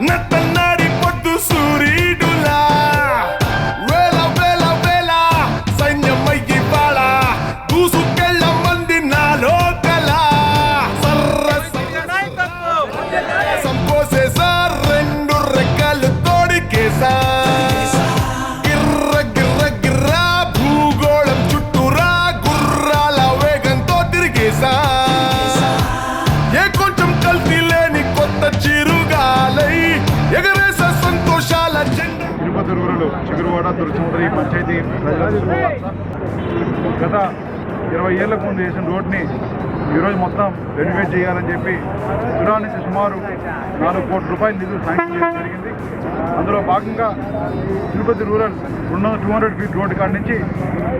not Tirupati Chiguruvada దుర్చముద్రి panchayat ప్రజలకు గత ఇరవై ఏళ్ళకు ముందు వేసిన రోడ్ని ఈరోజు మొత్తం రెన్యువేట్ చేయాలని చెప్పి సుడా నుంచి సుమారు నాలుగు కోట్ల రూపాయల నిధులు శాంక్షన్ చేయడం జరిగింది. అందులో భాగంగా తిరుపతి రూరల్ రెండు టూ హండ్రెడ్ ఫీట్ రోడ్డు కాడి నుంచి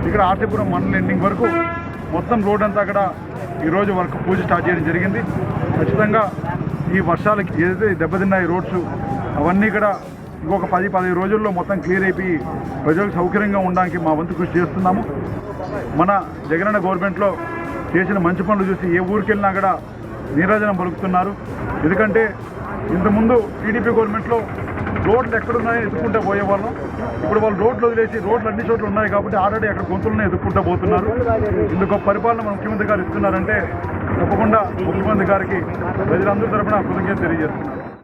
ఇక్కడ ఆర్టీపురం మండలం ఎండింగ్ వరకు మొత్తం రోడ్ అంతా అక్కడ ఈరోజు వరకు పూజ స్టార్ట్ చేయడం జరిగింది. ఖచ్చితంగా ఈ వర్షాలకి ఏదైతే దెబ్బతిన్నాయి రోడ్స్ అవన్నీ కూడా ఇంకొక పది పదిహేను రోజుల్లో మొత్తం క్లియర్ అయిపోయి ప్రజలకు సౌకర్యంగా ఉండడానికి మా వంతు కృషి చేస్తున్నాము. మన జగనన్న గవర్నమెంట్లో చేసిన మంచి పనులు చూసి ఏ ఊరికి వెళ్ళినా కూడా నీరాజనం పలుకుతున్నారు. ఎందుకంటే ఇంతకుముందు టీడీపీ గవర్నమెంట్లో రోడ్లు ఎక్కడున్నాయో ఎదుర్కొంటే పోయేవాళ్ళం. ఇప్పుడు వాళ్ళు రోడ్లు వదిలేసి రోడ్లు అన్ని చోట్ల ఉన్నాయి కాబట్టి ఆల్రెడీ అక్కడ గొంతులనే ఎదుర్కొంటూ పోతున్నారు. ఇందుకు పరిపాలన మన ముఖ్యమంత్రి గారు ఇస్తున్నారంటే తప్పకుండా ముఖ్యమంత్రి గారికి ప్రజలందరి తరఫున కృతజ్ఞత తెలియజేస్తున్నారు